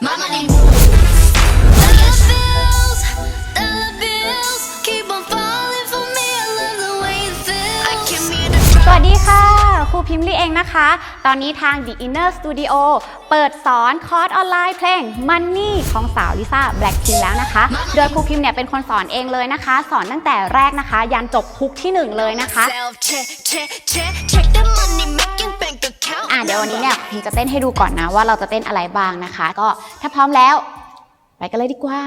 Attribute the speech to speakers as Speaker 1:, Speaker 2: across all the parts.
Speaker 1: My money moves. Dollar bills, dollar bills, keep on falling for me. I love the way it feels. I came here to
Speaker 2: ส
Speaker 1: drop.
Speaker 2: วัสดีค่ะ ครูพิมพ์ลี่เองนะคะ ตอนนี้ทาง The Inner Studio เปิดสอนคอร์สออนไลน์เพลง Money ของสาวลิซ่าแบล็คพิงแล้วนะคะ โดยครูพิมพ์เนี่ยเป็นคนสอนเองเลยนะคะ สอนตั้งแต่แรกนะคะ ยันจบฮุกที่ 1 เลยนะคะ
Speaker 1: Self check, check, check, check the money ะ
Speaker 2: เดี๋ยววันนี้เนี่ยพิมจะเต้นให้ดูก่อนนะว่าเราจะเต้นอะไรบ้างนะคะ ก็ถ้าพร้อมแล้ว ไปกันเลยดีกว่า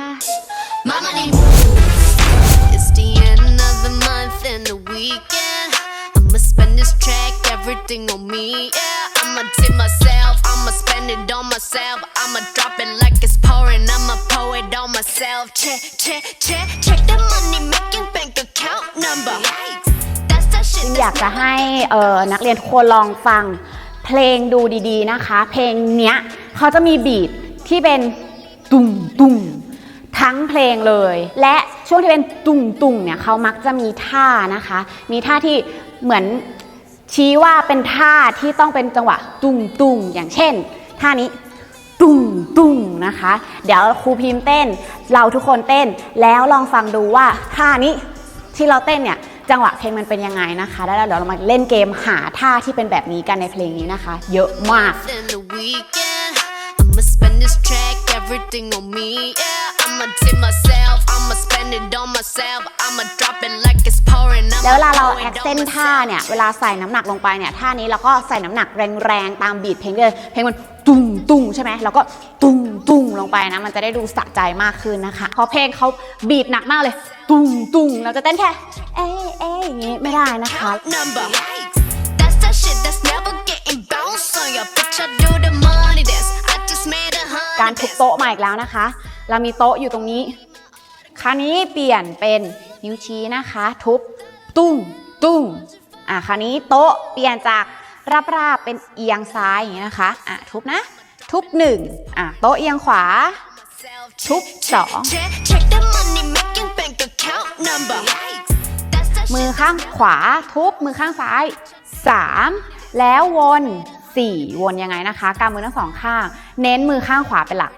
Speaker 1: My money moves. It's the end of the month and the weekend. I'ma spend this track, everything on me. Yeah, I'ma tip myself, I'ma spend it on myself. I'ma drop it like it's pouring, I'ma pour it on myself. Check, check, check, check the money making bank account number. That's that shit.
Speaker 2: พิมอยากจะให้เอ่อนักเรียนทุกคนลองฟัง เพลงดูดีๆนะคะ เพลงเนี้ยเขาจะมีบีทที่เป็นตุ่มตุ่มทั้งเพลงเลย และช่วงที่เป็นตุ่มตุ่มเนี่ยเขามักจะมีท่านะคะ มีท่าที่เหมือนชี้ว่าเป็นท่าที่ต้องเป็นจังหวะตุ่มตุ่มอย่างเช่น ท่านี้ตุ้งตุ้งนะคะ เดี๋ยวครูพิมพ์เต้น เราทุกคนเต้นแล้วลองฟังดูว่าท่านี้ที่เราเต้นเนี่ย จังหวะเพลงมันเป็นยังไงนะคะ แล้วเดี๋ยวเรามาเล่นเกมหาท่าที่เป็นแบบนี้กันในเพลงนี้นะคะ เยอะมาก
Speaker 1: everything on me. Yeah, I'ma tip myself, I'ma spend it on myself. I'ma drop it like it's pouring. I'ma
Speaker 2: แล้วเวลาเรา
Speaker 1: pour
Speaker 2: แอ
Speaker 1: it
Speaker 2: ค
Speaker 1: on
Speaker 2: เซน
Speaker 1: myself.
Speaker 2: ท่าเนี่ยเวลาใส่น้ำหนักลงไปเนี่ยท่านี้เราก็ใส่น้ำหนักแรงๆตามบีทเพลงเลย เพลงมันตุ้งตุ้งใช่ไหมแล้วก็ตุ้งตุ้งลงไปนะ มันจะได้ดูสะใจมากขึ้นนะคะเพราะเพลงเขาบีทหนักมากเลย ตุ้งตุ้งเราจะเต้นแค่เอ๊ะเอ๊ะอย่างงี้ไม่ได้นะคะ
Speaker 1: Count number. That's that shit that's never getting bounced on your bitch. I do the money dance. I just made a
Speaker 2: การ
Speaker 1: hundred.
Speaker 2: ทุบโต๊ะมาอีกแล้วนะคะ เรามีโต๊ะอยู่ตรงนี้คราวนี้เปลี่ยนเป็นนิ้วชี้นะคะ ทุบตุ้งตุ้งอะคราวนี้โต๊ะเปลี่ยนจากราบเป็นเอียงซ้ายอย่างนี้นะคะอะทุบนะ ทุบหนึ่งอะโต๊ะเอียงขวา ทุบสองมือข้างขวาทุบมือข้างซ้าย3แล้ววน4วนยังไงนะคะกำมือทั้งสองข้าง เน้นมือข้างขวาเป็นหลัก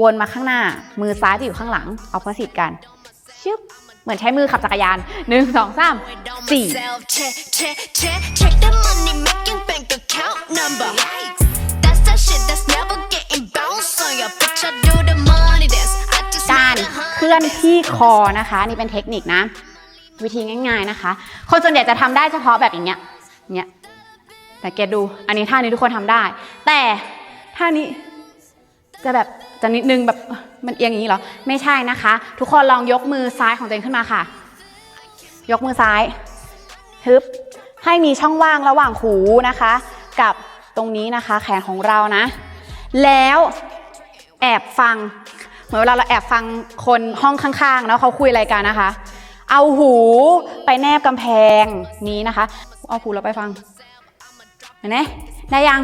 Speaker 2: วนมาข้างหน้า มือซ้ายจะอยู่ข้างหลังเอาพอสิทกันชึบเหมือนใช้มือขับจักรยานหนึ่งสองสามสี่การเคลื่อนที่คอนะคะ นี่เป็นเทคนิคนะ วิธีง่าย ๆนะคะ คนส่วนใหญ่จะทำได้เฉพาะแบบอย่างเงี้ยเนี้ยแต่เกดดู อันนี้ท่านี้ทุกคนทำได้ แต่ท่านี้จะแบบ จะนิดนึงแบบมันเอียงอย่างนี้เหรอ ไม่ใช่นะคะ ทุกคนลองยกมือซ้ายของตัวเองขึ้นมาค่ะ ยกมือซ้ายฮึบให้มีช่องว่างระหว่างหูนะคะ กับตรงนี้นะคะ แขนของเรานะ แล้วแอบฟัง เหมือนเวลาเราแอบฟังคนห้องข้างๆแล้วเขาคุยอะไรกันนะคะ เอาหูไปแนบกำแพงนี้นะคะ เอาหูเราไปฟังเห็นไหมได้ยัง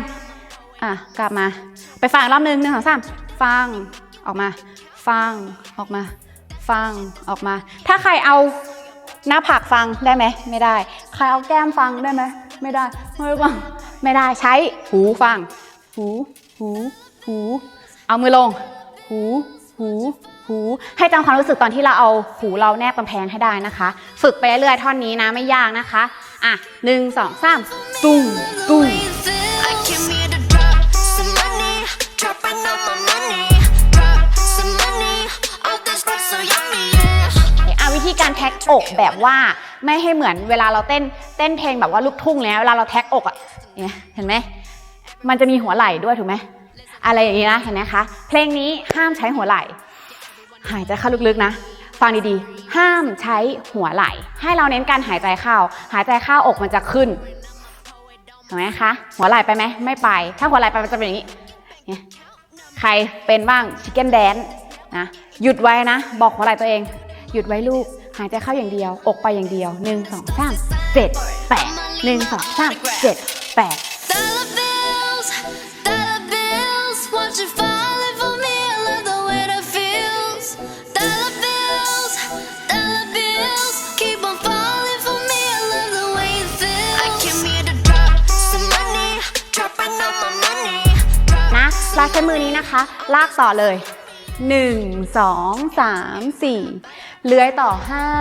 Speaker 2: อะ กลับมา ไปฟังรอบนึงหนึ่งสองสาม ฟังออกมา ฟังออกมา ฟังออกมา ถ้าใครเอาหน้าผากฟังได้ไหมไม่ได้ ใครเอาแก้มฟังได้ไหมไม่ได้ไม่ฟังไม่ได้ใช้หูฟัง หู หูหูเอามือลง หู หู หู ให้จำความรู้สึกตอนที่เราเอาหูเราแนบกำแพงให้ได้นะคะ ฝึกไปเรื่อยๆท่อนนี้นะไม่ยากนะคะ อะหนึ่งสองสามตุ้งตุ้ง อกแบบว่าไม่ให้เหมือนเวลาเราเต้นเต้นเพลงแบบว่าลูกทุ่งแล้วเวลาเราแท็กอกอะเนี่ยเห็นไหมมันจะมีหัวไหล่ด้วยถูกไหมอะไรอย่างนี้นะเห็นไหมคะเพลงนี้ห้ามใช้หัวไหล่ หายใจเข้าลึกๆนะ ฟังดีๆ ห้ามใช้หัวไหล่ ให้เราเน้นการหายใจเข้า หายใจเข้าอกมันจะขึ้นเห็นไหมคะหัวไหล่ไปไหมไม่ไป ถ้าหัวไหล่ไปมันจะเป็นอย่างนี้เนี่ยใครเป็นบ้างชิคเก้นแดนนะหยุดไว้นะ บอกหัวไหล่ตัวเอง หยุดไว้ลูก หายใจเข้าอย่างเดียว อกไปอย่างเดียวหนึ่งสองสามเจ็ดแปดหนึ่งสองสามเจ็ดแปด
Speaker 1: Dollar bills, dollar bills, watch it falling for me. I love the way that feels. Dollar bills, dollar bills, keep on falling for me. I love the way it feels. I came here to drop some money, dropping all my money. Drop
Speaker 2: นะเราจะช้มือนี้นะคะ ลากต่อเลย 1 2 3 4เลื้อยต่อ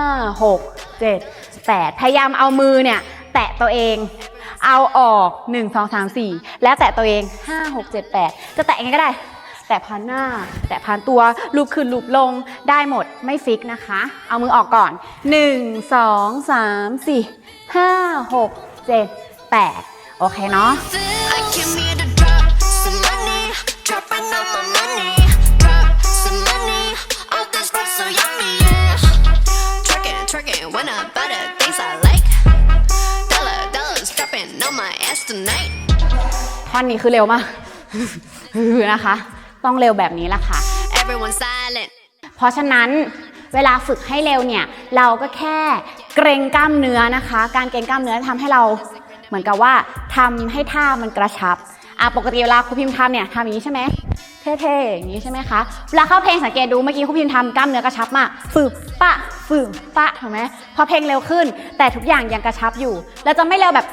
Speaker 2: 5 6 7 8พยายามเอามือเนี่ยแตะตัวเองเอาออก1 2 3 4แล้วแตะตัวเอง5 6 7 8จะแตะยังไงก็ได้ แตะพันหน้า แตะพันตัวลูบขึ้นลูบลงได้หมดไม่ฟิกนะคะ เอามือออกก่อน1 2 3 4 5 6 7 8โอเคเนาะ ท่อนนี้คือเร็วมากนะคะ ต้องเร็วแบบนี้ละค่ะ
Speaker 1: Everyone silent.
Speaker 2: เพราะฉะนั้นเวลาฝึกให้เร็วเนี่ย เราก็แค่เกรงกล้ามเนื้อนะคะ การเกรงกล้ามเนื้อทำให้เราเหมือนกับว่าทำให้ท่ามันกระชับอะปกติเวลาครูพิมพ์ทำเนี่ยทำอย่างนี้ใช่ไหมเท่ๆอย่างนี้ใช่ไหมคะเวลาเข้าเพลงสังเกตดูเมื่อกี้ครูพิมพ์ทำกล้ามเนื้อกระชับมากฝึกปะฝึกปะถูกไหมพอเพลงเร็วขึ้น แต่ทุกอย่างยังกระชับอยู่ แล้วจะไม่เร็วแบบ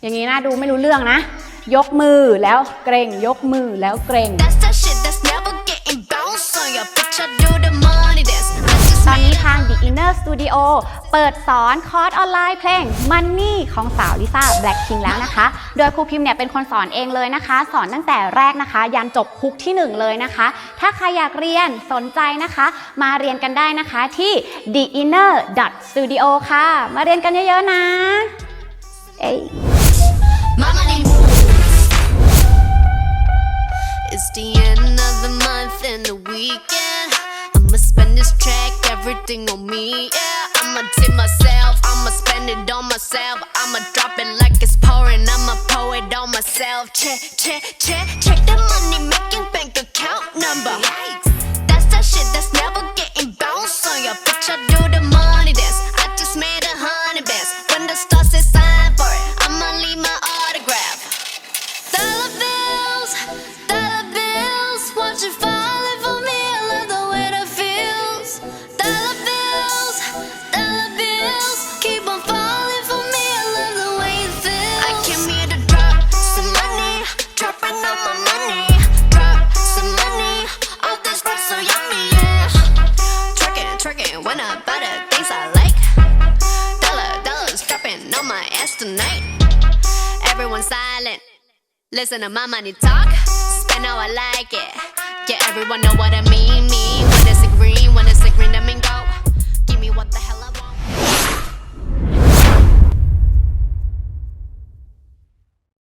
Speaker 2: อย่างนี้นะดูไม่รู้เรื่องนะ ยกมือแล้วเกรงยกมือแล้วเกรง
Speaker 1: That's that shit that's never getting bounced on your bitch. I do the money dance. I just
Speaker 2: ตอน
Speaker 1: made
Speaker 2: นี้
Speaker 1: it
Speaker 2: ทาง The Inner Studio เปิดสอนคอร์สออนไลน์เพลง Money ของสาวลิซ่า Blackpink แล้วนะคะ โดยครูพิมพ์เนี่ยเป็นคนสอนเองเลยนะคะ สอนตั้งแต่แรกนะคะ ยันจบฮุกที่ 1 เลยนะคะ ถ้าใครอยากเรียนสนใจนะคะ มาเรียนกันได้นะคะที่ The Inner Studio ค่ะ มาเรียนกันเยอะๆนะเอ้ย
Speaker 1: everything on me. Yeah, I'ma tip myself, I'ma spend it on myself. I'ma drop it like it's pouring, I'ma pour it on myself. Check, check, check, check the money making bank account number. That's that shit that's never getting bounced on your bitch. I do Listen to my money talk. Spend how I like it. Yeah, everyone know what I mean. Me when it's a green, when it's a green, I mean go. Give me what the hell.